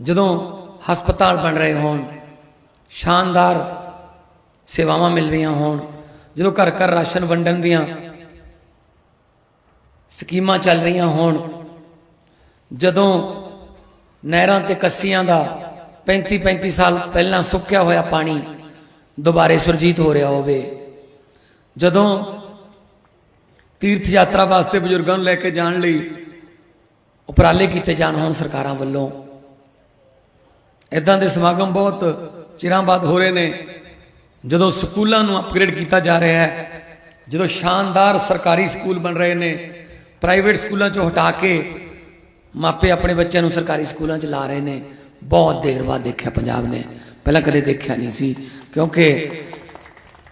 ਜਦੋਂ ਹਸਪਤਾਲ ਬਣ ਰਹੇ ਹੋਣ, ਸ਼ਾਨਦਾਰ ਸੇਵਾਵਾਂ ਮਿਲ ਰਹੀਆਂ ਹੋਣ, ਜਦੋਂ ਘਰ ਘਰ ਰਾਸ਼ਨ ਵੰਡਣ ਦੀਆਂ ਸਕੀਮਾਂ ਚੱਲ ਰਹੀਆਂ ਹੋਣ, ਜਦੋਂ ਨਹਿਰਾਂ ਤੇ ਕੱਸੀਆਂ ਦਾ 35 35 ਸਾਲ ਪਹਿਲਾਂ ਸੁੱਕਿਆ ਹੋਇਆ ਪਾਣੀ ਦੁਬਾਰੇ ਸੁਰਜੀਤ ਹੋ ਰਿਹਾ ਹੋਵੇ, ਜਦੋਂ ਤੀਰਥ ਯਾਤਰਾ ਵਾਸਤੇ ਬਜ਼ੁਰਗਾਂ ਨੂੰ ਲੈ ਕੇ ਜਾਣ ਲਈ ਉਪਰਾਲੇ ਕੀਤੇ ਜਾਣ ਹੋਣ ਸਰਕਾਰਾਂ ਵੱਲੋਂ ਇਦਾਂ ਦੇ ਸਮਾਗਮ ਬਹੁਤ ਚਿਰਾਂ ਬਾਅਦ ਹੋ ਰਹੇ ਨੇ। ਜਦੋਂ ਸਕੂਲਾਂ ਨੂੰ ਅਪਗ੍ਰੇਡ ਕੀਤਾ ਜਾ ਰਿਹਾ ਹੈ, ਜਦੋਂ ਸ਼ਾਨਦਾਰ ਸਰਕਾਰੀ ਸਕੂਲ ਬਣ ਰਹੇ ਨੇ ਪ੍ਰਾਈਵੇਟ ਸਕੂਲਾਂ ਚੋਂ ਹਟਾ ਕੇ ਮਾਪੇ ਆਪਣੇ ਬੱਚਿਆਂ ਨੂੰ ਸਰਕਾਰੀ ਸਕੂਲਾਂ 'ਚ ਲਾ ਰਹੇ ਨੇ। ਬਹੁਤ ਦੇਰ ਬਾਅਦ ਦੇਖਿਆ ਪੰਜਾਬ ਨੇ। ਪਹਿਲਾਂ ਕਦੇ ਦੇਖਿਆ ਨਹੀਂ ਸੀ, ਕਿਉਂਕਿ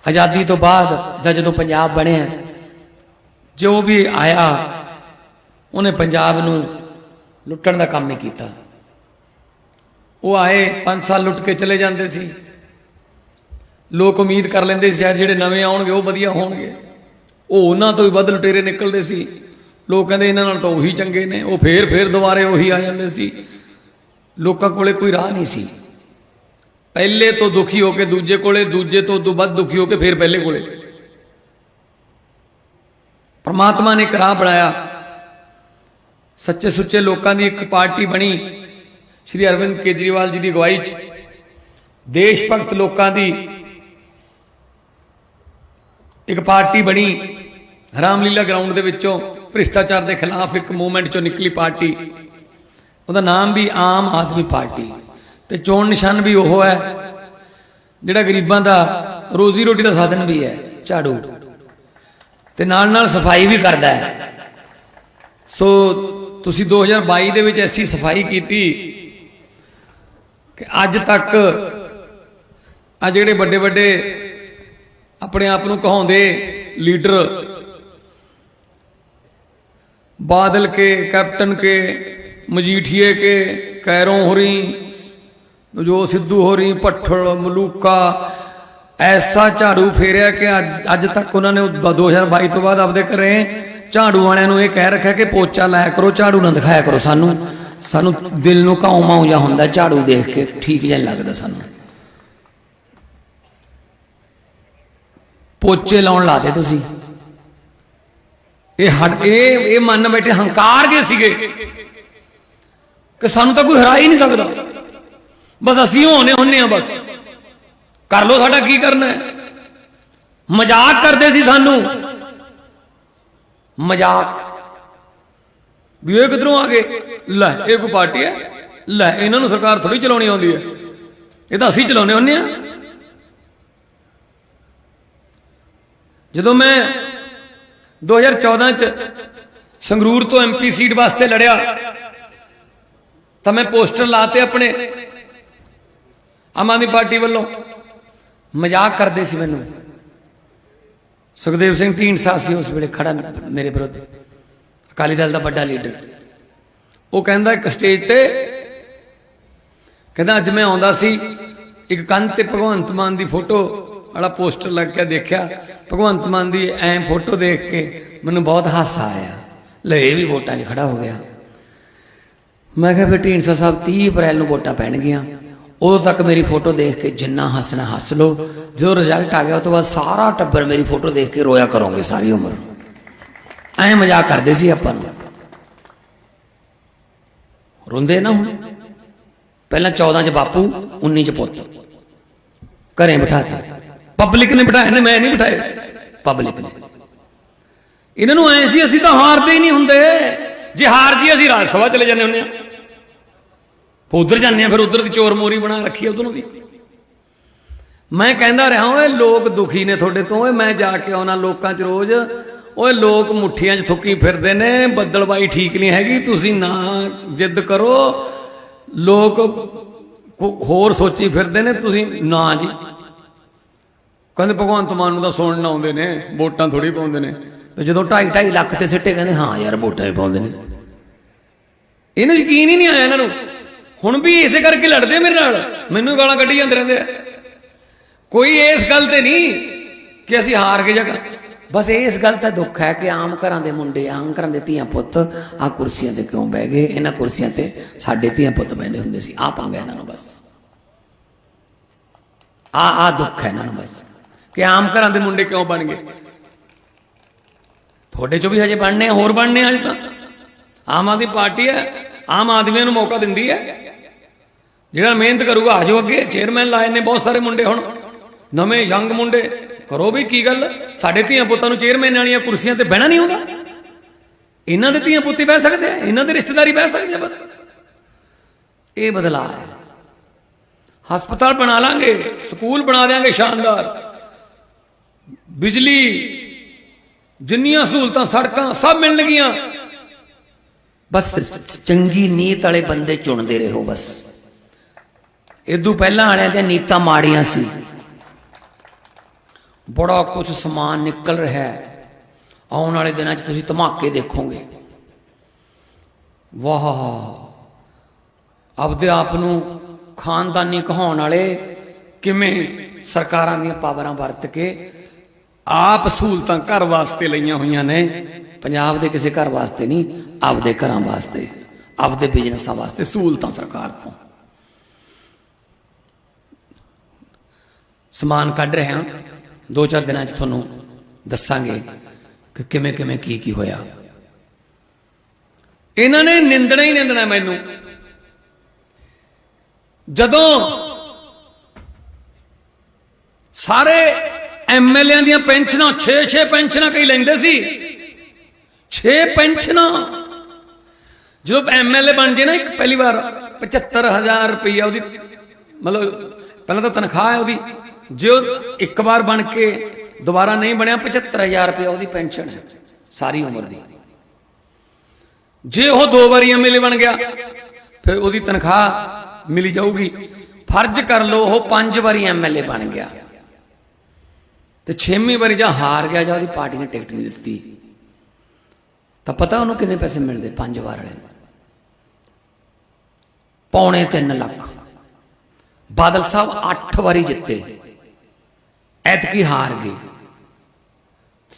ਆਜ਼ਾਦੀ ਤੋਂ ਬਾਅਦ ਜਾਂ ਜਦੋਂ ਪੰਜਾਬ ਬਣਿਆ, ਜੋ ਵੀ ਆਇਆ, ਉਹਨੇ ਪੰਜਾਬ ਨੂੰ ਲੁੱਟਣ ਦਾ ਕੰਮ ਨਹੀਂ ਕੀਤਾ। ਉਹ ਆਏ 5 ਸਾਲ ਲੁੱਟ ਕੇ ਚਲੇ ਜਾਂਦੇ ਸੀ। ਲੋਕ ਉਮੀਦ ਕਰ ਲੈਂਦੇ ਸੀ, ਸ਼ਾਇਦ ਜਿਹੜੇ ਨਵੇਂ ਆਉਣਗੇ, ਉਹ ਵਧੀਆ ਹੋਣਗੇ। ਉਹ ਉਹਨਾਂ ਤੋਂ ਵੀ ਵੱਧ ਲੁਟੇਰੇ ਨਿਕਲਦੇ ਸੀ। ਲੋਕ ਕਹਿੰਦੇ ਇਹਨਾਂ ਨਾਲ ਤਾਂ ਉਹੀ ਚੰਗੇ ਨੇ। ਉਹ ਫੇਰ ਫੇਰ ਦੁਬਾਰੇ ਉਹੀ ਆ ਜਾਂਦੇ ਸੀ। ਲੋਕਾਂ ਕੋਲੇ ਕੋਈ ਰਾਹ ਨਹੀਂ ਸੀ। ਪਹਿਲੇ ਤੋਂ ਦੁਖੀ ਹੋ ਕੇ ਦੂਜੇ ਕੋਲੇ, ਦੂਜੇ ਤੋਂ ਉਦੋਂ ਵੱਧ ਦੁਖੀ ਹੋ ਕੇ ਫੇਰ ਪਹਿਲੇ ਕੋਲੇ। ਪਰਮਾਤਮਾ ਨੇ ਇੱਕ ਰਾਹ ਬਣਾਇਆ। ਸੱਚੇ ਸੁੱਚੇ ਲੋਕਾਂ ਦੀ ਇੱਕ ਪਾਰਟੀ ਬਣੀ। ਸ਼੍ਰੀ ਅਰਵਿੰਦ ਕੇਜਰੀਵਾਲ ਜੀ ਦੀ ਅਗਵਾਈ 'ਚ ਦੇਸ਼ ਭਗਤ ਲੋਕਾਂ ਦੀ ਇੱਕ ਪਾਰਟੀ ਬਣੀ ਰਾਮਲੀਲਾ ਗਰਾਊਂਡ ਦੇ ਵਿੱਚੋਂ ਭ੍ਰਿਸ਼ਟਾਚਾਰ ਦੇ ਖਿਲਾਫ ਇੱਕ ਮੂਵਮੈਂਟ ਚੋਂ ਨਿਕਲੀ ਪਾਰਟੀ। ਉਹਦਾ ਨਾਮ ਵੀ ਆਮ ਆਦਮੀ ਪਾਰਟੀ। ਤੇ ਚੋਣ ਨਿਸ਼ਾਨ ਵੀ ਉਹ ਹੈ, ਜਿਹੜਾ ਗਰੀਬਾਂ ਦਾ ਰੋਜ਼ੀ ਰੋਟੀ ਦਾ ਸਾਧਨ ਵੀ ਹੈ, ਝਾੜੂ। ਤੇ ਨਾਲ ਨਾਲ ਸਫ਼ਾਈ ਵੀ ਕਰਦਾ ਹੈ। ਸੋ ਤੁਸੀਂ 2022 ਦੇ ਵਿੱਚ ਐਸੀ ਸਫ਼ਾਈ ਕੀਤੀ ਕਿ ਅੱਜ ਤੱਕ ਆ ਜਿਹੜੇ ਵੱਡੇ ਵੱਡੇ ਆਪਣੇ ਆਪ ਨੂੰ ਕਹਾਉਂਦੇ ਲੀਡਰ, ਬਾਦਲ ਕੇ, ਕੈਪਟਨ ਕੇ, ਮਜੀਠੀਏ ਕੇ, ਕੈਰੋਂ ਹੋਰੀ, ਜੋ ਸਿੱਧੂ ਹੋਰੀ ਪੱਠਲ ਮਲੂਕਾ, ਐਸਾ ਝਾੜੂ ਫੇਰਿਆ ਕਿ ਅੱਜ ਅੱਜ ਤੱਕ ਉਹਨਾਂ ਨੇ ਉਹ 2022 ਤੋਂ ਬਾਅਦ ਆਪਦੇ ਘਰੇ ਝਾੜੂ ਵਾਲਿਆਂ ਨੂੰ ਇਹ ਕਹਿ ਰੱਖਿਆ ਕਿ ਪੋਚਾ ਲਾਇਆ ਕਰੋ, ਝਾੜੂ ਨਾ ਦਿਖਾਇਆ ਕਰੋ ਸਾਨੂੰ। ਸਾਨੂੰ ਦਿਲ ਨੂੰ ਕਾਉ ਮਾਉ ਜਾ ਹੁੰਦਾ ਝਾੜੂ ਦੇਖ ਕੇ, ਠੀਕ ਜਿਹਾ ਲੱਗਦਾ ਸਾਨੂੰ। ਪੋਚੇ ਲਾਉਣ ਲਾਦੇ ਤੁਸੀਂ। ਇਹ ਇਹ ਇਹ ਮੰਨ ਬੈਠੇ ਹੰਕਾਰ ਗਏ ਸੀਗੇ ਕਿ ਸਾਨੂੰ ਤਾਂ ਕੋਈ ਹਰਾ ਹੀ ਨਹੀਂ ਸਕਦਾ। ਬਸ ਅਸੀਂ ਹੋਣੇ ਹੁੰਨੇ ਆ ਬਸ। ਕਰ ਲੋ ਸਾਡਾ ਕੀ ਕਰਨਾ ਹੈ। ਮਜ਼ਾਕ ਕਰਦੇ ਸੀ ਸਾਨੂੰ। ਮਜ਼ਾਕ ਵੀ ਇਹ ਕਿਧਰੋਂ ਆ ਗਏ? ਲੈ, ਇਹ ਕੋਈ ਪਾਰਟੀ ਹੈ? ਲੈ, ਇਹਨਾਂ ਨੂੰ ਸਰਕਾਰ ਥੋੜੀ ਚਲਾਉਣੀ ਆਉਂਦੀ ਹੈ। ਇਹ ਤਾਂ ਅਸੀਂ ਚਲਾਉਣੇ ਹੁੰਨੇ ਆ ਜਦੋਂ ਮੈਂ 2014 ਚ ਸੰਗਰੂਰ ਤੋਂ ਐਮਪੀ ਸੀਟ ਵਾਸਤੇ ਲੜਿਆ, ਤਾਂ ਮੈਂ ਪੋਸਟਰ ਲਾਤੇ ਆਪਣੇ ਆਮ ਆਦਮੀ ਪਾਰਟੀ ਵੱਲੋਂ। ਮਜ਼ਾਕ ਕਰਦੇ ਸੀ ਮੈਨੂੰ। ਸੁਖਦੇਵ ਸਿੰਘ ਢੀਂਡਸਾ ਸੀ ਉਸ ਵੇਲੇ ਖੜਾ ਮੇਰੇ ਵਿਰੁੱਧ। ਅਕਾਲੀ ਦਲ ਦਾ ਵੱਡਾ ਲੀਡਰ। ਉਹ ਕਹਿੰਦਾ ਇੱਕ ਸਟੇਜ ਤੇ ਕਹਿੰਦਾ ਅੱਜ ਮੈਂ ਆਉਂਦਾ ਸੀ, ਇੱਕ ਕੰਨ ਤੇ ਭਗਵੰਤ ਮਾਨ ਦੀ ਫੋਟੋ ਵਾਲਾ ਪੋਸਟਰ ਲੱਗ ਕੇ ਦੇਖਿਆ। ਭਗਵੰਤ ਮਾਨ ਦੀ ਐਂ ਫੋਟੋ ਦੇਖ ਕੇ ਮੈਨੂੰ ਬਹੁਤ ਹਾਸਾ ਆਇਆ। ਲੈ ਇਹ ਵੀ ਵੋਟਾਂ 'ਚ ਖੜਾ ਹੋ ਗਿਆ। ਮੈਂ ਕਿਹਾ ਫਿਰ ਢੀਂਡਸਾ ਸਾਹਿਬ 30 ਅਪ੍ਰੈਲ ਨੂੰ ਵੋਟਾਂ ਪੈਣਗੀਆਂ। ਉਦੋਂ ਤੱਕ ਮੇਰੀ ਫੋਟੋ ਦੇਖ ਕੇ ਜਿੰਨਾ ਹੱਸਣਾ ਹੱਸ ਲਓ। ਜਦੋਂ ਰਿਜ਼ਲਟ ਆ ਗਿਆ ਉਸ ਤੋਂ ਬਾਅਦ ਸਾਰਾ ਟੱਬਰ ਮੇਰੀ ਫੋਟੋ ਦੇਖ ਕੇ ਰੋਇਆ ਕਰੋਗੇ, ਸਾਰੀ ਉਮਰ। ਐਂ ਮਜ਼ਾਕ ਕਰਦੇ ਸੀ ਆਪਾਂ ਨੂੰ। ਰੋਂਦੇ ਨਾ ਹੁਣ। ਪਹਿਲਾਂ 14 ਚ ਬਾਪੂ 19 ਚ ਪੁੱਤ। ਘਰੇ ਬਿਠਾਤੇ ਪਬਲਿਕ ਨੇ ਬਿਠਾਏ ਨੇ, ਮੈਂ ਨਹੀਂ ਬਿਠਾਏ ਪਬਲਿਕ ਨੇ। ਇਹਨਾਂ ਨੂੰ ਐ ਸੀ, ਅਸੀਂ ਤਾਂ ਹਾਰਦੇ ਹੀ ਨਹੀਂ ਹੁੰਦੇ। ਜੇ ਹਾਰ ਜੀ ਅਸੀਂ ਰਾਜ ਸਭਾ ਚਲੇ ਜਾਂਦੇ ਹੁੰਦੇ ਆ। ਉਧਰ ਜਾਂਦੇ ਆ, ਫਿਰ ਉਧਰ ਦੀ ਚੋਰ ਮੋਰੀ ਬਣਾ ਰੱਖੀ ਉਧਰੋਂ ਦੀ। ਮੈਂ ਕਹਿੰਦਾ ਰਿਹਾ, ਓਏ, ਲੋਕ ਦੁਖੀ ਨੇ ਤੁਹਾਡੇ ਤੋਂ। ਓਏ, ਮੈਂ ਜਾ ਕੇ ਆਉਣਾ ਲੋਕਾਂ 'ਚ ਰੋਜ਼। ਓਏ ਲੋਕ ਮੁੱਠੀਆਂ 'ਚ ਥੁੱਕੀ ਫਿਰਦੇ ਨੇ ਬੱਦਲਬਾਈ ਠੀਕ ਨਹੀਂ ਹੈਗੀ, ਤੁਸੀਂ ਨਾ ਜਿੱਦ ਕਰੋ। ਲੋਕ ਹੋਰ ਸੋਚੀ ਫਿਰਦੇ ਨੇ, ਤੁਸੀਂ ਨਾ ਜੀ। ਕਹਿੰਦੇ ਭਗਵੰਤ ਮਾਨ ਨੂੰ ਤਾਂ ਸੁਣਨ ਆਉਂਦੇ ਨੇ, ਵੋਟਾਂ ਥੋੜੀ ਪਾਉਂਦੇ ਨੇ। ਤੇ ਜਦੋਂ 2.5 2.5 ਲੱਖ ਤੇ ਸਿੱਟੇ ਕਹਿੰਦੇ, ਹਾਂ ਯਾਰ ਵੋਟਾਂ ਹੀ ਪਾਉਂਦੇ ਨੇ। ਇਹਨੂੰ ਯਕੀਨ ਹੀ ਨਹੀਂ ਆਇਆ ਇਹਨਾਂ ਨੂੰ। ਹੁਣ ਵੀ ਇਸੇ ਕਰਕੇ ਲੜਦੇ ਮੇਰੇ ਨਾਲ। ਮੈਨੂੰ ਗਾਲਾਂ ਕੱਢੀ ਜਾਂਦੇ ਰਹਿੰਦੇ ਆ। ਕੋਈ ਇਸ ਗੱਲ ਤੇ ਨਹੀਂ ਕਿ ਅਸੀਂ ਹਾਰ ਗਏ ਜਾਂ ਬਸ ਇਸ ਗੱਲ ਦਾ ਦੁੱਖ ਹੈ ਕਿ ਆਮ ਘਰਾਂ ਦੇ ਮੁੰਡੇ, ਆਮ ਘਰਾਂ ਦੇ ਧੀਆਂ ਪੁੱਤ ਆ ਕੁਰਸੀਆਂ ਤੇ ਕਿਉਂ ਬਹਿ ਗਏ? ਇਹਨਾਂ ਕੁਰਸੀਆਂ ਤੇ ਸਾਡੇ ਧੀਆਂ ਪੁੱਤ ਬਹਿੰਦੇ ਹੁੰਦੇ ਸੀ। ਆ ਪੰਗਾ ਇਹਨਾਂ ਨੂੰ ਬਸ। ਆ ਆ ਦੁੱਖ ਹੈ ਇਹਨਾਂ ਨੂੰ ਬਸ। ਕਿ ਆਮ ਘਰਾਂ ਦੇ ਮੁੰਡੇ ਕਿਉਂ ਬਣ ਗਏ? ਤੁਹਾਡੇ ਚੋਂ ਵੀ ਹਜੇ ਬਣਨੇ ਹੋਰ ਬਣਨੇ ਆ ਹਜੇ ਤਾਂ। ਆਮ ਆਦਮੀ ਪਾਰਟੀ ਹੈ, ਆਮ ਆਦਮੀਆਂ ਨੂੰ ਮੌਕਾ ਦਿੰਦੀ ਹੈ। ਜਿਹੜਾ ਮਿਹਨਤ ਕਰੂਗਾ, ਆ ਜਾਓ ਅੱਗੇ। ਚੇਅਰਮੈਨ ਲਾਏ ਨੇ ਬਹੁਤ ਸਾਰੇ ਮੁੰਡੇ ਹੁਣ। ਨਵੇਂ ਯੰਗ ਮੁੰਡੇ। ਕਰੋ ਵੀ ਕੀ ਗੱਲ? ਸਾਡੇ ਧੀਆਂ ਪੁੱਤਾਂ ਨੂੰ ਚੇਅਰਮੈਨ ਵਾਲੀਆਂ ਕੁਰਸੀਆਂ ਤੇ ਬਹਿਣਾ ਨਹੀਂ ਹੁੰਦਾ ਇਹਨਾਂ ਦੇ ਧੀਆਂ ਪੁੱਤੀ ਬਹਿ ਸਕਦੇ ਆ, ਇਹਨਾਂ ਦੇ ਰਿਸ਼ਤੇਦਾਰੀ ਬਹਿ ਸਕਦੇ ਆ ਬਸ। ਇਹ ਬਦਲਾਅ ਹੈ। ਹਸਪਤਾਲ ਬਣਾ ਲਾਂਗੇ, ਸਕੂਲ ਬਣਾ ਦੇਾਂਗੇ ਸ਼ਾਨਦਾਰ। ਬਿਜਲੀ, ਜਿੰਨੀਆਂ ਸਹੂਲਤਾਂ, ਸੜਕਾਂ ਸਭ ਮਿਲਣਗੀਆਂ। ਬਸ ਚੰਗੀ ਨੀਤ ਵਾਲੇ ਬੰਦੇ ਚੁਣਦੇ ਰਹੋ ਬਸ। ਇਦੋਂ ਪਹਿਲਾਂ ਵਾਲਿਆਂ ਦੀਆਂ ਨੀਤਾਂ ਮਾੜੀਆਂ ਸੀ। ਬੜਾ ਕੁਝ ਸਮਾਨ ਨਿਕਲ ਰਿਹਾ ਹੈ। ਆਉਣ ਵਾਲੇ ਦਿਨਾਂ 'ਚ ਤੁਸੀਂ ਧਮਾਕੇ ਦੇਖੋਗੇ। ਵਾਹ। ਆਪਦੇ ਆਪ ਨੂੰ ਖਾਨਦਾਨੀ ਕਹਾਉਣ ਵਾਲੇ ਕਿਵੇਂ ਸਰਕਾਰਾਂ ਦੀਆਂ ਪਾਵਰਾਂ ਵਰਤ ਕੇ ਆਪ ਸਹੂਲਤਾਂ ਘਰ ਵਾਸਤੇ ਲਈਆਂ ਹੋਈਆਂ ਨੇ। ਪੰਜਾਬ ਦੇ ਕਿਸੇ ਘਰ ਵਾਸਤੇ ਨਹੀਂ, ਆਪਦੇ ਘਰਾਂ ਵਾਸਤੇ, ਆਪਦੇ ਬਿਜ਼ਨਸਾਂ ਵਾਸਤੇ ਸਹੂਲਤਾਂ ਸਰਕਾਰ ਤੋਂ। ਸਮਾਨ ਕੱਢ ਰਹੇ ਹਾਂ। ਦੋ ਚਾਰ ਦਿਨਾਂ 'ਚ ਤੁਹਾਨੂੰ ਦੱਸਾਂਗੇ ਕਿ ਕਿਵੇਂ ਕਿਵੇਂ ਕੀ ਕੀ ਹੋਇਆ। ਇਹਨਾਂ ਨੇ ਨਿੰਦਣਾ ਹੀ ਨਿੰਦਣਾ ਮੈਨੂੰ। ਜਦੋਂ ਸਾਰੇ ਐਮਐਲਏਆਂ ਦੀਆਂ ਪੈਨਸ਼ਨਾਂ 6-6 ਪੈਨਸ਼ਨਾਂ ਕਈ ਲੈਂਦੇ ਸੀ 6 ਪੈਨਸ਼ਨਾਂ। ਜਦੋਂ ਐਮਐਲਏ ਬਣ ਜੇ ਨਾ ਇੱਕ, ਪਹਿਲੀ ਵਾਰ 75000 ਰੁਪਈਆ ਉਹਦੀ, ਮਤਲਬ ਪਹਿਲਾਂ ਤਾਂ ਤਨਖਾਹ ਹੈ ਉਹਦੀ ਜੇ ਉਹ ਇੱਕ ਵਾਰ ਬਣ ਕੇ ਦੁਬਾਰਾ ਨਹੀਂ ਬਣਿਆ 75000 ਰੁਪਈਆ ਉਹਦੀ ਪੈਨਸ਼ਨ ਹੈ, ਸਾਰੀ ਉਮਰ ਦੀ। ਜੇ ਉਹ ਦੋ ਵਾਰੀ ਐਮਐਲਏ ਬਣ ਗਿਆ, ਫਿਰ ਉਹਦੀ ਤਨਖਾਹ ਮਿਲੀ ਜਾਊਗੀ। ਫਰਜ਼ ਕਰ ਲਓ, ਉਹ ਪੰਜ ਵਾਰੀ ਐਮਐਲਏ ਬਣ ਗਿਆ। ਤੇ ਛੇਵੀਂ ਵਾਰੀ ਜਾਂ ਹਾਰ ਗਿਆ, ਜਾਂ ਉਹਦੀ ਪਾਰਟੀ ਨੇ ਟਿਕਟ ਨਹੀਂ ਦਿੱਤੀ। ਤਾਂ ਪਤਾ ਉਹਨੂੰ ਕਿੰਨੇ ਪੈਸੇ ਮਿਲਦੇ, ਪੰਜ ਵਾਰ ਵਾਲੇ ਨੂੰ? ਪੌਣੇ 3 ਲੱਖ। ਬਾਦਲ ਸਾਹਿਬ 8 ਵਾਰੀ ਜਿੱਤੇ। ਐਤਕੀ ਹਾਰ ਗਏ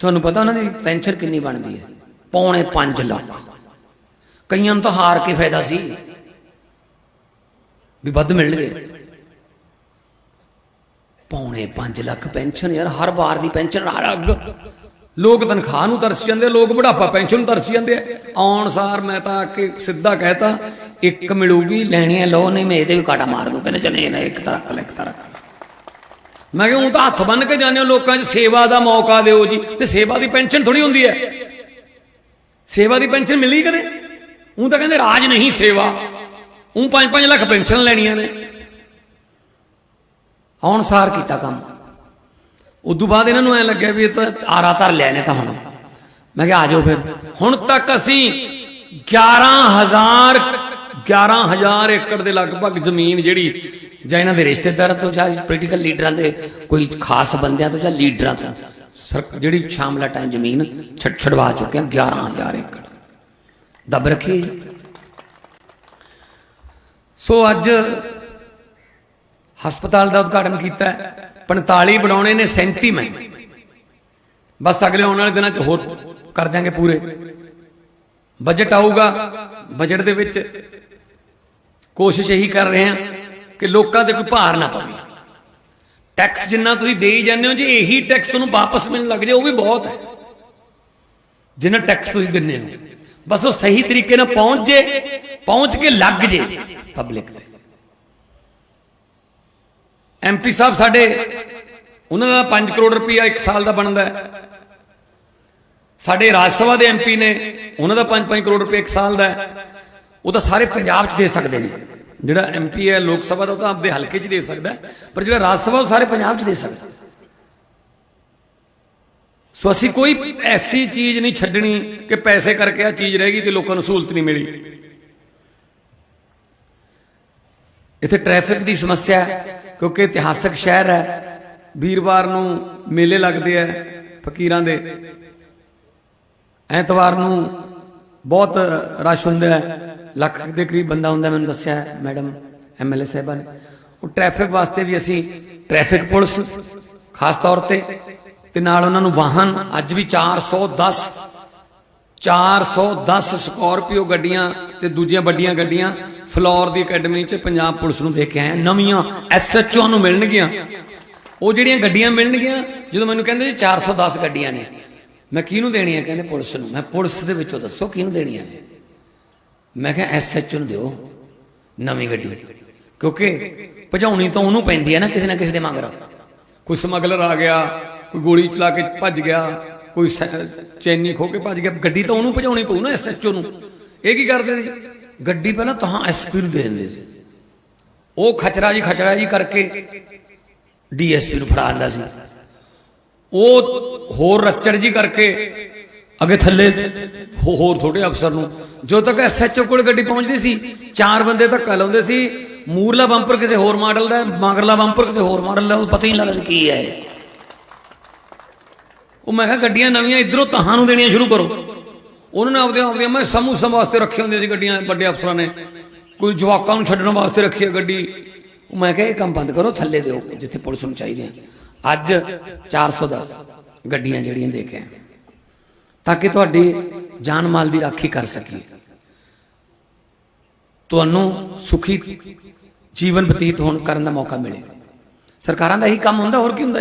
ਤੁਹਾਨੂੰ ਪਤਾ ਉਹਨਾਂ ਦੀ ਪੈਨਸ਼ਨ ਕਿੰਨੀ ਬਣਦੀ ਹੈ? ਪੌਣੇ 5 ਲੱਖ। ਕਈਆਂ ਨੂੰ ਤਾਂ ਹਾਰ ਕੇ ਫਾਇਦਾ ਸੀ ਵੀ ਵੱਧ ਮਿਲਣਗੇ। ਪੌਣੇ 5 ਲੱਖ ਪੈਨਸ਼ਨ ਯਾਰ, ਹਰ ਵਾਰ ਦੀ ਪੈਨਸ਼ਨ ਲੋਕ ਤਨਖਾਹ ਨੂੰ ਤਰਸ ਜਾਂਦੇ ਲੋਕ ਬੁਢਾਪਾ ਪੈਨਸ਼ਨ ਨੂੰ ਤਰਸ ਜਾਂਦੇ ਆਉਣ ਸਾਰ ਮੈਂ ਤਾਂ ਆ ਕੇ ਸਿੱਧਾ ਕਹਿਤਾ ਇੱਕ ਮਿਲੂਗੀ ਲੈਣੀ ਹੈ ਲੋ ਨਹੀਂ ਮੈਂ ਇਹਦੇ ਵੀ ਕਾਟਾ ਮਾਰ ਦੂੰ, ਕਹਿੰਦੇ ਚਲੇ ਨਾ ਇੱਕ ਤਰ੍ਹਾਂ ਲੈ ਇੱਕ ਤਰ੍ਹਾਂ। ਮੈਂ ਕਿਹਾ ਉਹ ਤਾਂ ਹੱਥ ਬੰਨ ਕੇ ਜਾਂਦੇ ਹੋ ਲੋਕਾਂ 'ਚ, ਸੇਵਾ ਦਾ ਮੌਕਾ ਦਿਓ ਜੀ। ਤੇ ਸੇਵਾ ਦੀ ਪੈਨਸ਼ਨ ਥੋੜੀ ਹੁੰਦੀ ਹੈ। ਸੇਵਾ ਦੀ ਪੈਨਸ਼ਨ ਮਿਲੀ ਕਦੇ? ਉਹ ਤਾਂ ਕਹਿੰਦੇ, ਰਾਜ ਨਹੀਂ ਸੇਵਾ। ਉਹ 5-5 ਲੱਖ ਪੈਨਸ਼ਨ ਲੈਣੀਆਂ ਨੇ। ਆਉਣ ਸਾਰ ਕੀਤਾ ਕੰਮ। ਉਦੋਂ ਬਾਅਦ ਇਹਨਾਂ ਨੂੰ ਐ ਲੱਗਿਆ ਵੀ ਇਹ ਤਾਂ ਆਰਾ ਧਰ ਲਿਆ ਨੇ ਤਾਂ ਹੁਣ। ਮੈਂ ਕਿਹਾ, ਆ ਜਾਓ ਫਿਰ। ਹੁਣ ਤੱਕ ਅਸੀਂ 11000 11000 ਏਕੜ ਦੇ ਲਗਭਗ ਜ਼ਮੀਨ ਜਿਹੜੀ ਜਾਂ ਇਹਨਾਂ ਦੇ ਰਿਸ਼ਤੇਦਾਰਾਂ ਤੋਂ ਜਾਂ ਪੋਲੀਟੀਕਲ ਲੀਡਰਾਂ ਦੇ ਕੋਈ ਖਾਸ ਬੰਦਿਆਂ ਤੋਂ ਜਾਂ ਲੀਡਰਾਂ ਤੋਂ ਸਰ- ਜਿਹੜੀ ਸ਼ਾਮਲਾ ਟਾਈਮ ਜ਼ਮੀਨ ਛੱਡ ਛਡਵਾ ਚੁੱਕੇ ਹਾਂ 11000 ਏਕੜ। ਦੱਬ ਰੱਖੀ ਜੀ। ਸੋ ਅੱਜ ਹਸਪਤਾਲ ਦਾ ਉਦਘਾਟਨ ਕੀਤਾ ਹੈ। 45 ਬਣਾਉਣੇ ਨੇ 37 ਮੈਂ ਬਸ ਅਗਲੇ ਆਉਣ ਵਾਲੇ ਦਿਨਾਂ 'ਚ ਹੋਰ ਕਰ ਦਿਆਂਗੇ ਪੂਰੇ। ਬਜਟ ਆਊਗਾ। ਬਜਟ ਦੇ ਵਿੱਚ ਕੋਸ਼ਿਸ਼ ਇਹੀ ਕਰ ਰਹੇ ਹਾਂ ਕਿ ਲੋਕਾਂ ਤੇ ਕੋਈ ਭਾਰ ਨਾ ਪਵੇ। ਟੈਕਸ ਜਿੰਨਾ ਤੁਸੀਂ ਦੇਈ ਜਾਂਦੇ ਹੋ, ਜੇ ਇਹੀ ਟੈਕਸ ਤੁਹਾਨੂੰ ਵਾਪਸ ਮਿਲਣ ਲੱਗ ਜਾਏ, ਉਹ ਵੀ ਬਹੁਤ ਹੈ। ਜਿੰਨਾ ਟੈਕਸ ਤੁਸੀਂ ਦਿੰਦੇ ਹੋ। ਬਸ ਉਹ ਸਹੀ ਤਰੀਕੇ ਨਾਲ ਪਹੁੰਚ ਜੇ, ਪਹੁੰਚ ਕੇ ਲੱਗ ਜੇ ਪਬਲਿਕ ਤੇ। ਐਮਪੀ ਸਾਹਿਬ ਸਾਡੇ, ਉਹਨਾਂ ਦਾ 5 ਕਰੋੜ ਰੁਪਇਆ ਇੱਕ ਸਾਲ ਦਾ ਬਣਦਾ ਹੈ। ਸਾਡੇ ਰਾਜ ਸਭਾ ਦੇ ਐਮਪੀ ਨੇ, ਉਹਨਾਂ ਦਾ 5-5 ਕਰੋੜ ਰੁਪਏ ਇੱਕ ਸਾਲ ਦਾ ਉਹ ਤਾਂ ਸਾਰੇ ਪੰਜਾਬ 'ਚ ਦੇ ਸਕਦੇ ਨੇ। ਜਿਹੜਾ ਐਮਪੀ ਹੈ, ਲੋਕ ਸਭਾ ਦਾ, ਉਹ ਤਾਂ ਆਪਦੇ ਹਲਕੇ 'ਚ ਦੇ ਸਕਦਾ ਪਰ ਜਿਹੜਾ ਰਾਜ ਸਭਾ, ਉਹ ਸਾਰੇ ਪੰਜਾਬ 'ਚ ਦੇ ਸਕਦਾ ਸੋ ਅਸੀਂ ਕੋਈ ਐਸੀ ਚੀਜ਼ ਨਹੀਂ ਛੱਡਣੀ ਕਿ ਪੈਸੇ ਕਰਕੇ ਆ ਚੀਜ਼ ਰਹਿ ਗਈ ਤੇ ਲੋਕਾਂ ਨੂੰ ਸਹੂਲਤ ਨਹੀਂ ਮਿਲੀ। ਇੱਥੇ ਟ੍ਰੈਫਿਕ ਦੀ ਸਮੱਸਿਆ ਹੈ, ਕਿਉਂਕਿ ਇਤਿਹਾਸਕ ਸ਼ਹਿਰ ਹੈ, ਵੀਰਵਾਰ ਨੂੰ ਮੇਲੇ ਲੱਗਦੇ ਆ ਫਕੀਰਾਂ ਦੇ। ਐਤਵਾਰ ਨੂੰ ਬਹੁਤ ਰਸ਼ ਹੁੰਦਾ ਹੈ ਲੱਖ ਦੇ ਕਰੀਬ ਬੰਦਾ ਹੁੰਦਾ, ਮੈਨੂੰ ਦੱਸਿਆ ਹੈ ਮੈਡਮ ਐਮਐਲਏ ਸਾਹਿਬਾਂ ਨੇ। ਉਹ ਟ੍ਰੈਫਿਕ ਵਾਸਤੇ ਵੀ ਅਸੀਂ ਟ੍ਰੈਫਿਕ ਪੁਲਿਸ, ਖਾਸ ਤੌਰ ਤੇ ਤੇ ਨਾਲ ਉਹਨਾਂ ਨੂੰ ਵਾਹਨ, ਅੱਜ ਵੀ 410 410 ਸਕੋਰਪੀਓ ਗੱਡੀਆਂ ਤੇ ਦੂਜੀਆਂ ਵੱਡੀਆਂ ਗੱਡੀਆਂ ਫਲੋਰ ਦੀ ਅਕੈਡਮੀ 'ਚ ਪੰਜਾਬ ਪੁਲਿਸ ਨੂੰ ਦੇ ਕੇ ਆਏ ਹਾਂ। ਨਵੀਆਂ ਐਸਐਚਓ ਨੂੰ ਮਿਲਣਗੀਆਂ। ਉਹ ਜਿਹੜੀਆਂ ਗੱਡੀਆਂ ਮਿਲਣਗੀਆਂ, ਜਦੋਂ ਮੈਨੂੰ ਕਹਿੰਦੇ ਜੀ 410 ਗੱਡੀਆਂ ਨੇ, ਮੈਂ ਕਿਹਨੂੰ ਦੇਣੀਆਂ? ਕਹਿੰਦੇ ਪੁਲਿਸ ਨੂੰ। ਮੈਂ ਪੁਲਿਸ ਦੇ ਵਿੱਚੋਂ ਦੱਸੋ ਕਿਹਨੂੰ ਦੇਣੀਆਂ ਨੇ? ਮੈਂ ਕਿਹਾ ਐਸਐਚਓ ਨੂੰ ਦਿਓ, ਨਵੀਂ ਗੱਡੀ। ਕਿਉਂਕਿ ਭਜਾਉਣੀ ਤਾਂ ਉਹਨੂੰ ਪੈਂਦੀ ਹੈ ਨਾ, ਕਿਸੇ ਨਾ ਕਿਸੇ ਦੇ ਮਗਰ। ਕੋਈ ਸਮਗਲਰ ਆ ਗਿਆ, ਕੋਈ ਗੋਲੀ ਚਲਾ ਕੇ ਭੱਜ ਗਿਆ, ਕੋਈ ਚੈਨੀ ਖੋ ਕੇ ਭੱਜ ਗਿਆ, ਗੱਡੀ ਤਾਂ ਉਹਨੂੰ ਭਜਾਉਣੀ ਪਊ ਨਾ ਐਸਐਚਓ ਨੂੰ। ਇਹ ਕੀ ਕਰਦੇ ਸੀ? ਗੱਡੀ ਪਹਿਲਾਂ ਤਾਂ ਐਸਪੀ ਨੂੰ ਦੇ ਦਿੰਦੇ ਸੀ। ਉਹ ਖਚਰਾ ਜੀ ਖਚਰਾ ਜੀ ਕਰਕੇ ਡੀਐਸਪੀ ਨੂੰ ਫੜਾ ਦਿੰਦਾ ਸੀ। ਉਹ ਹੋਰ ਰੱਚੜ ਜੀ ਕਰਕੇ ਅੱਗੇ ਥੱਲੇ ਹੋਰ ਥੋੜੇ ਅਫਸਰ ਨੂੰ। ਜੋ ਤੱਕ ਐਸਐਚਓ ਕੋਲ ਗੱਡੀ ਪਹੁੰਚਦੀ ਸੀ, ਚਾਰ ਬੰਦੇ ਧੱਕਾ ਲਾਉਂਦੇ ਸੀ। ਮੂਰਲਾ ਬੰਪਰ ਕਿਸੇ ਹੋਰ ਮਾਡਲ ਦਾ, ਮਾਗਰਲਾ ਬੰਪਰ ਕਿਸੇ ਹੋਰ ਮਾਡਲ ਦਾ, ਉਹ ਪਤਾ ਹੀ ਨਹੀਂ ਲੱਗਦਾ ਕੀ ਹੈ ਉਹ ਮੈਂ ਕਿਹਾ, ਗੱਡੀਆਂ ਨਵੀਆਂ ਇਧਰੋਂ ਤਹਾਂ ਨੂੰ ਦੇਣੀਆਂ ਸ਼ੁਰੂ ਕਰੋ। ਉਹਨਾਂ ਨੇ ਆਪਦੇ ਆਪਦੇ ਮੈਂ ਸਮੂਹ ਸਮ ਵਾਸਤੇ ਰੱਖੇ ਹੁੰਦੇ ਸੀ ਗੱਡੀਆਂ, ਵੱਡੇ ਅਫਸਰਾਂ ਨੇ। ਕੋਈ ਜਵਾਕਾਂ ਨੂੰ ਛੱਡਣ ਵਾਸਤੇ ਰੱਖੀ ਹੈ ਗੱਡੀ। ਉਹ ਮੈਂ ਕਿਹਾ, ਇਹ ਕੰਮ ਬੰਦ ਕਰੋ, ਥੱਲੇ ਦਿਓ, ਜਿੱਥੇ ਪੁਲਿਸ ਨੂੰ ਚਾਹੀਦੀ ਹੈ ਅੱਜ 410 ਗੱਡੀਆਂ ਜਿਹੜੀਆਂ ਦੇ ਕੇ ਆਏ। ਤਾਂ ਕਿ ਤੁਹਾਡੀ ਜਾਨ ਮਾਲ ਦੀ ਰਾਖੀ ਕਰ ਸਕੀਏ। ਤੁਹਾਨੂੰ ਸੁਖੀ ਜੀਵਨ ਬਤੀਤ ਹੋਣ ਕਰਨ ਦਾ ਮੌਕਾ ਮਿਲੇ। ਸਰਕਾਰਾਂ ਦਾ ਇਹੀ ਕੰਮ ਹੁੰਦਾ, ਹੋਰ ਕੀ ਹੁੰਦਾ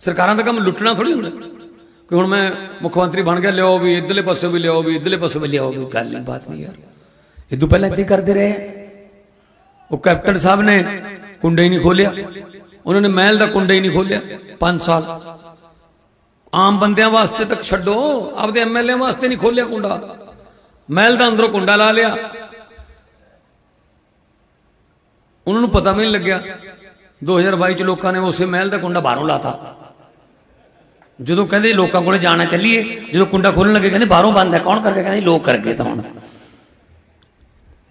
ਸਰਕਾਰਾਂ ਦਾ ਕੰਮ ਲੁੱਟਣਾ ਥੋੜੀ ਹੁੰਦਾ। ਕਿ ਹੁਣ ਮੈਂ ਮੁੱਖ ਮੰਤਰੀ ਬਣ ਗਿਆ, ਲਿਆਓ ਵੀ, ਇਧਰਲੇ ਪਾਸੇ ਵੀ ਲਿਆਓ ਵੀ, ਇਧਰਲੇ ਪਾਸੇ ਵੀ ਲਿਆਓ ਵੀ, ਗੱਲ ਨਹੀਂ ਬਾਤ ਨਹੀਂ ਯਾਰ। ਇਹ ਤੋਂ ਪਹਿਲਾਂ ਇੱਥੇ ਕਰਦੇ ਰਹੇ। ਉਹ ਕੈਪਟਨ ਸਾਹਿਬ ਨੇ ਕੁੰਡੇ ਹੀ ਨਹੀਂ ਖੋਲਿਆ ਉਹਨਾਂ ਨੇ ਮਹਿਲ ਦਾ ਕੁੰਡਾ ਹੀ ਨਹੀਂ ਖੋਲਿਆ 5 ਸਾਲ ਆਮ ਬੰਦਿਆਂ ਵਾਸਤੇ ਤੱਕ ਛੱਡੋ। ਆਪਦੇ ਐਮਐਲਏ ਵਾਸਤੇ ਨਹੀਂ ਖੋਲਿਆ ਕੁੰਡਾ। ਮਹਿਲ ਦਾ ਅੰਦਰੋਂ ਕੁੰਡਾ ਲਾ ਲਿਆ। ਉਹਨਾਂ ਨੂੰ ਪਤਾ ਵੀ ਨਹੀਂ ਲੱਗਿਆ। 2022 ਚ ਲੋਕਾਂ ਨੇ ਉਸੇ ਮਹਿਲ ਦਾ ਕੁੰਡਾ ਬਾਹਰੋਂ ਲਾਤਾ। ਜਦੋਂ ਕਹਿੰਦੇ ਲੋਕਾਂ ਕੋਲੇ ਜਾਣਾ ਚੱਲੀਏ, ਜਦੋਂ ਕੁੰਡਾ ਖੋਲਣ ਲੱਗੇ ਕਹਿੰਦੇ ਬਾਹਰੋਂ ਬੰਦ ਹੈ। ਕੌਣ ਕਰਕੇ ਕਹਿੰਦੇ ਲੋਕ ਕਰਕੇ ਤਾਂ ਹੁਣ।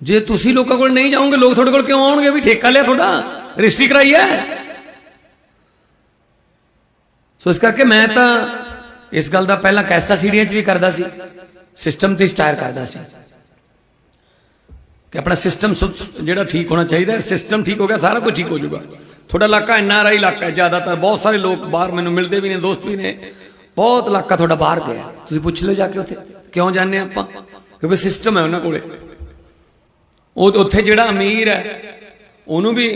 ਜੇ ਤੁਸੀਂ ਲੋਕਾਂ ਕੋਲ ਨਹੀਂ ਜਾਓਗੇ, ਲੋਕ ਤੁਹਾਡੇ ਕੋਲ ਕਿਉਂ ਆਉਣਗੇ? ਵੀ ਠੇਕਾ ਲਿਆ ਤੁਹਾਡਾ। ਰਜਿਸਟਰੀ ਕਰਾਈ ਹੈ। ਸੋ ਇਸ ਕਰਕੇ ਮੈਂ ਤਾਂ ਇਸ ਗੱਲ ਦਾ ਪਹਿਲਾਂ ਕੈਸਟਾ ਸੀੜੀਆਂ 'ਚ ਵੀ ਕਰਦਾ ਸੀ ਸਿਸਟਮ ਤੇ ਸਟਾਇਰ ਕਰਦਾ ਸੀ ਕਿ ਆਪਣਾ ਸਿਸਟਮ ਜਿਹੜਾ ਠੀਕ ਹੋਣਾ ਚਾਹੀਦਾ ਸਿਸਟਮ ਠੀਕ ਹੋ ਗਿਆ, ਸਾਰਾ ਕੁਝ ਠੀਕ ਹੋ ਜਾਊਗਾ। ਤੁਹਾਡਾ ਇਲਾਕਾ ਐਨਆਰਆਈ ਇਲਾਕਾ ਹੈ ਜ਼ਿਆਦਾਤਰ, ਬਹੁਤ ਸਾਰੇ ਲੋਕ ਬਾਹਰ ਮੈਨੂੰ ਮਿਲਦੇ ਵੀ ਨੇ, ਦੋਸਤ ਵੀ ਨੇ, ਬਹੁਤ ਇਲਾਕਾ ਤੁਹਾਡਾ ਬਾਹਰ ਗਿਆ। ਤੁਸੀਂ ਪੁੱਛ ਲਓ ਜਾ ਕੇ ਉੱਥੇ, ਕਿਉਂ ਜਾਂਦੇ ਆਪਾਂ? ਕਿਉਂਕਿ ਸਿਸਟਮ ਹੈ ਉਹਨਾਂ ਕੋਲੇ। ਉਹ ਉੱਥੇ ਜਿਹੜਾ ਅਮੀਰ ਹੈ, ਉਹਨੂੰ ਵੀ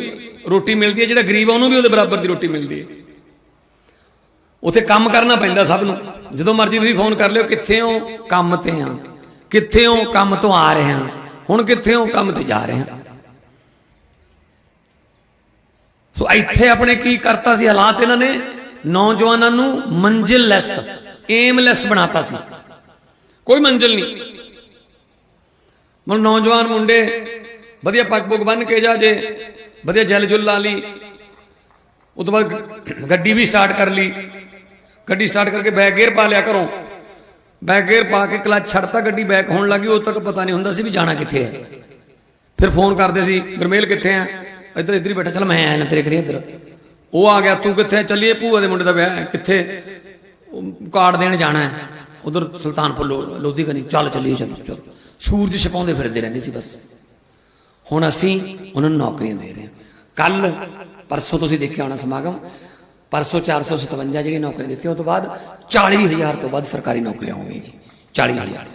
ਰੋਟੀ ਮਿਲਦੀ ਹੈ, ਜਿਹੜਾ ਗਰੀਬ ਹੈ, ਉਹਨੂੰ ਵੀ ਉਹਦੇ ਬਰਾਬਰ ਦੀ ਰੋਟੀ ਮਿਲਦੀ ਹੈ। ਉੱਥੇ ਕੰਮ ਕਰਨਾ ਪੈਂਦਾ ਸਭ ਨੂੰ। ਜਦੋਂ ਮਰਜ਼ੀ ਤੁਸੀਂ ਫੋਨ ਕਰ ਲਿਓ, ਕਿੱਥੇ ਹੋ? ਕੰਮ ਤੇ ਆ ਕਿੱਥੇ ਹੋ? ਕੰਮ ਤੋਂ ਆ ਰਹੇ ਹਾਂ। ਹੁਣ ਕਿੱਥੇ ਹੋ? ਕੰਮ ਤੇ ਜਾ ਰਹੇ ਹਾਂ। ਸੋ ਇੱਥੇ ਆਪਣੇ ਕੀ ਕਰਤਾ ਸੀ ਹਾਲਾਤ ਇਹਨਾਂ ਨੇ? ਨੌਜਵਾਨਾਂ ਨੂੰ ਮੰਜ਼ਿਲ ਲੈਸ ਏਮਲੈਸ ਬਣਾਤਾ ਸੀ। ਕੋਈ ਮੰਜ਼ਿਲ ਨਹੀਂ। ਮਨ ਨੌਜਵਾਨ ਮੁੰਡੇ ਵਧੀਆ ਪੱਗ ਪੁੱਗ ਬੰਨ ਕੇ ਜਾ ਜੇ, ਵਧੀਆ ਜਲ ਜੁਲ ਲਾ ਲਈ। ਉਹ ਤੋਂ ਬਾਅਦ ਗੱਡੀ ਵੀ ਸਟਾਰਟ ਕਰ ਲਈ। ਗੱਡੀ ਸਟਾਰਟ ਕਰਕੇ ਬੈਕ ਗੇਅਰ ਪਾ ਲਿਆ ਕਰੋ। ਬੈਕ ਗੇਅਰ ਪਾ ਕੇ ਕਲੱਚ ਛੱਡਤਾ, ਗੱਡੀ ਬੈਕ ਹੋਣ ਲੱਗੀ, ਉਦੋਂ ਤੱਕ ਪਤਾ ਨਹੀਂ ਹੁੰਦਾ ਸੀ ਵੀ ਜਾਣਾ ਕਿੱਥੇ ਹੈ। ਫਿਰ ਫੋਨ ਕਰਦੇ ਸੀ, ਗਰਮੇਲ ਕਿੱਥੇ ਆ ਇੱਧਰ ਇੱਧਰ ਹੀ ਬੈਠਾ, ਚਲ ਮੈਂ ਆਇਆ ਨਾ ਤੇਰੇ ਕਰੀ ਇੱਧਰ। ਉਹ ਆ ਗਿਆ, ਤੂੰ ਕਿੱਥੇ ਚੱਲੀਏ, ਭੂਆ ਦੇ ਮੁੰਡੇ ਦਾ ਵਿਆਹ ਕਿੱਥੇ? ਕਾਰਡ ਦੇਣ ਜਾਣਾ ਹੈ। ਉਧਰ ਸੁਲਤਾਨਪੁਰ ਲੋਧੀ ਕਨੀ, ਚੱਲ ਚੱਲੀਏ, ਚੱਲ ਚੱਲ। ਸੂਰਜ ਛਪਾਉਂਦੇ ਫਿਰਦੇ ਰਹਿੰਦੇ ਸੀ ਬਸ। ਹੁਣ ਅਸੀਂ ਉਹਨਾਂ ਨੂੰ ਨੌਕਰੀਆਂ ਦੇ ਰਹੇ ਹਾਂ। ਕੱਲ ਪਰਸੋਂ ਤੁਸੀਂ ਦੇਖਿਆ ਹੋਣਾ ਸਮਾਗਮ ਪਰਸੋਂ 457 ਜਿਹੜੀ ਨੌਕਰੀਆਂ ਦਿੱਤੀਆਂ ਉਹ ਤੋਂ ਬਾਅਦ 40000 ਤੋਂ ਵੱਧ ਸਰਕਾਰੀ ਨੌਕਰੀਆਂ ਹੋਣਗੀਆਂ ਜੀ। 40000